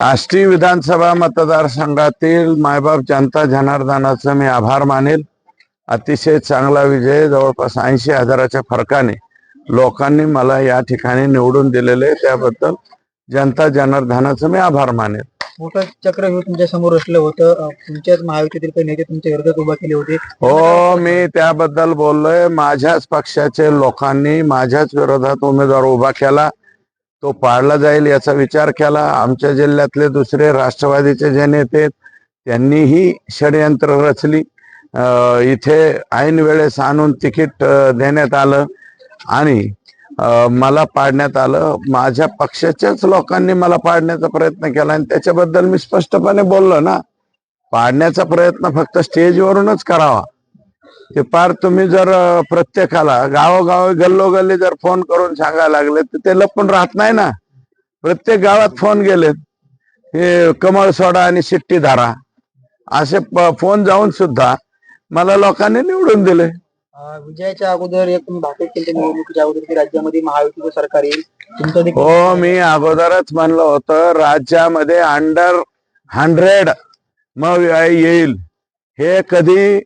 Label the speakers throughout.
Speaker 1: आष्टी विधानसभा मतदारसंघातील मायबाप जनता जनार्दनाचं मी आभार मानेल. अतिशय चांगला विजय जवळपास ऐंशी हजाराच्या फरकाने लोकांनी मला या ठिकाणी निवडून दिलेले त्याबद्दल जनता जनार्दनाचं मी आभार मानेल.
Speaker 2: मोठं चक्रव्यूह तुमच्यासमोर असलं होतं. तुमच्याच महायुतीतील काही नेते तुमच्या विरोधात उभा केले होते.
Speaker 1: हो मी त्याबद्दल बोललोय. माझ्याच पक्षाचे लोकांनी माझ्याच विरोधात उमेदवार उभा केला. तो पाळला जाईल याचा विचार केला. आमच्या जिल्ह्यातले दुसरे राष्ट्रवादीचे जे नेते त्यांनीही षडयंत्र रचली. इथे ऐन वेळेस आणून तिकीट देण्यात आलं आणि मला पाडण्यात आलं. माझ्या पक्षाच्याच लोकांनी मला पाडण्याचा प्रयत्न केला आणि त्याच्याबद्दल मी स्पष्टपणे बोललो ना. पाडण्याचा प्रयत्न फक्त स्टेजवरूनच करावा. ते पार तुम्ही जर प्रत्येकाला गावोगावी गल्लोगल्ली जर फोन करून सांगायला लागले तर ते लपून राहत नाही ना. प्रत्येक गावात फोन गेलेत. हे कमळ सोडा आणि शिट्टी धारा. असे फोन जाऊन सुद्धा मला लोकांनी निवडून दिले.
Speaker 2: विजयाच्या अगोदर एक निवडणुकीच्या अगोदर राज्यामध्ये महायुतीचं सरकार येईल.
Speaker 1: हो मी अगोदरच म्हणलं होतं राज्यामध्ये अंडर हंड्रेड मग येईल. हे कधी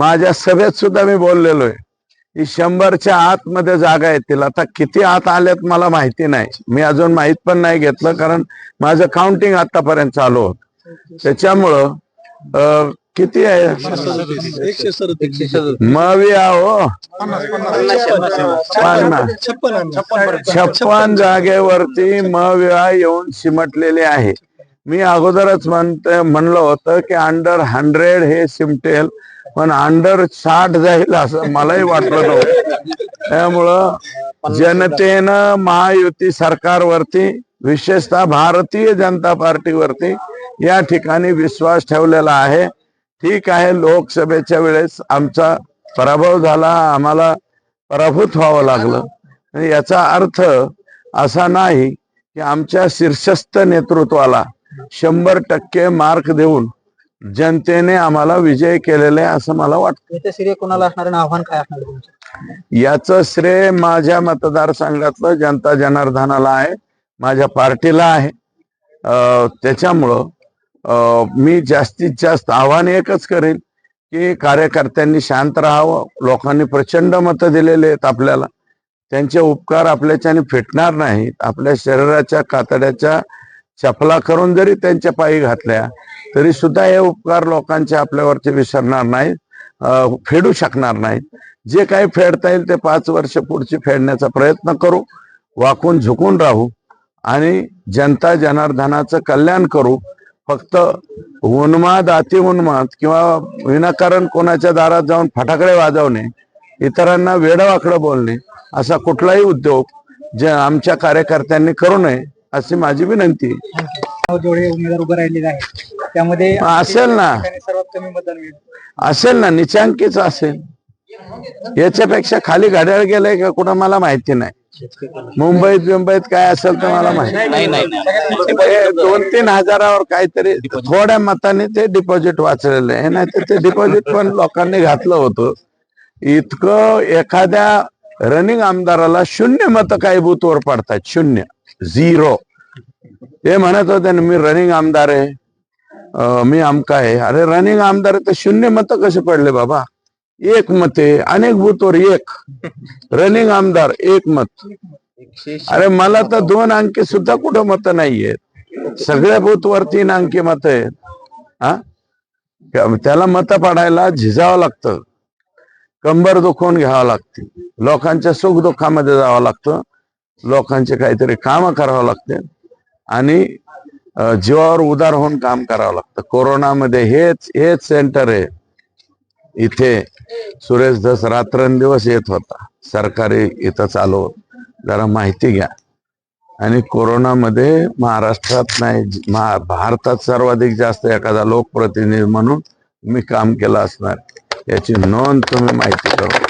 Speaker 1: माझ्या सभेत सुद्धा मी बोललेलो आहे. ही शंभरच्या आतमध्ये जागा येतील. आता किती आत आल्यात मला माहिती नाही. मी अजून माहीत पण नाही घेतलं कारण माझं काउंटिंग आतापर्यंत चालू होत. त्याच्यामुळं किती आहे? मवी आहो. पन्नास छप्पन जागेवरती मविवा येऊन शिमटलेले आहे. मी अगोदरच म्हणते म्हणलं होतं की अंडर हंड्रेड हे सिमटेल पण अंडर साठ जाईल असं मलाही वाटलं नव्हतं. त्यामुळं जनतेनं महायुती सरकारवरती विशेषतः भारतीय जनता पार्टीवरती या ठिकाणी विश्वास ठेवलेला आहे. ठीक आहे लोकसभेच्या वेळेस आमचा पराभव झाला आम्हाला पराभूत व्हावं लागलं. आणि याचा अर्थ असा नाही की आमच्या शीर्षस्थ नेतृत्वाला शंभर टक्के मार्क देऊन जनतेने आम्हाला विजय केलेला आहे असं मला वाटतं.
Speaker 2: याचं श्रेय कोणाला असणार आणि आव्हान काय असणार तुमचं?
Speaker 1: याचं श्रेय माझ्या मतदारसंघातलं जनता जनार्दनाला आहे माझ्या पार्टीला आहे. अं, त्याच्यामुळं अं, मी जास्तीत जास्त आव्हान एकच करेल की कार्यकर्त्यांनी शांत राहावं लोकांनी प्रचंड मतं दिलेले आहेत आपल्याला. त्यांचे उपकार आपल्याच्याने फिटणार नाहीत आपल्या शरीराच्या कातड्याच्या चपला करून जरी त्यांच्या पायी घातल्या तरी सुद्धा हे उपकार लोकांचे आपल्यावरती विसरणार नाहीत फेडू शकणार नाहीत. जे काही फेडता येईल ते पाच वर्ष पुढची फेडण्याचा प्रयत्न करू वाकून झुकून राहू आणि जनता जनार्दनाचं कल्याण करू. फक्त उन्माद अतिउन्माद किंवा विनाकारण कोणाच्या दारात जाऊन फटाकडे वाजवणे इतरांना वेडवाकडं बोलणे असा कुठलाही उद्योग जे आमच्या कार्यकर्त्यांनी करू नये. अशी माझी विनंती आहे.
Speaker 2: जेवढे उमेदवार उभे राहिलेले आहेत. त्यामध्ये
Speaker 1: असेल ना.
Speaker 2: सर्वात कमी मतदान मिळेल.
Speaker 1: असेल ना निचांकीच असेल. याच्यापेक्षा खाली घड्याळ गेलंय का कुठं मला माहिती नाही. मुंबईत मुंबईत काय असेल तर मला माहिती दोन तीन हजारावर काहीतरी थोड्या मताने ते डिपॉझिट वाचलेलं आहे. नाही तर ते डिपॉझिट पण लोकांनी घातलं होतं. इतकं एखाद्या रनिंग आमदाराला शून्य मत काही बूथवर पडतात. शून्य. झिरो ते म्हणत होते ना मी रनिंग आमदार आहे. मी आमका आहे. अरे रनिंग आमदार आहे तर शून्य मत कसे पडले बाबा? एक मते अनेक बूथवर एक. रनिंग आमदार एक मत. अरे मला तर दोन अंकी सुद्धा कुठं मत नाहीयेत. सगळ्या बूथवर तीन अंकी मत आहेत. हा? त्याला मत पाडायला झिजावं लागतं. कंबर दुखवून घ्यावं लागते. लोकांच्या सुख दुःखामध्ये जावं लागतं. लोकांचे काहीतरी काम करावं लागते. आणि जीवावर उदार होऊन काम करावं लागतं. कोरोनामध्ये हेच हेच सेंटर आहे. इथे सुरेश धस रात्रंदिवस येत होता. सरकारी इथं चालू जरा माहिती घ्या. आणि कोरोनामध्ये महाराष्ट्रात नाही महा भारतात सर्वाधिक जास्त एखादा लोकप्रतिनिधी म्हणून मी काम केलं असणार. याची नोंद तुम्ही माहिती करू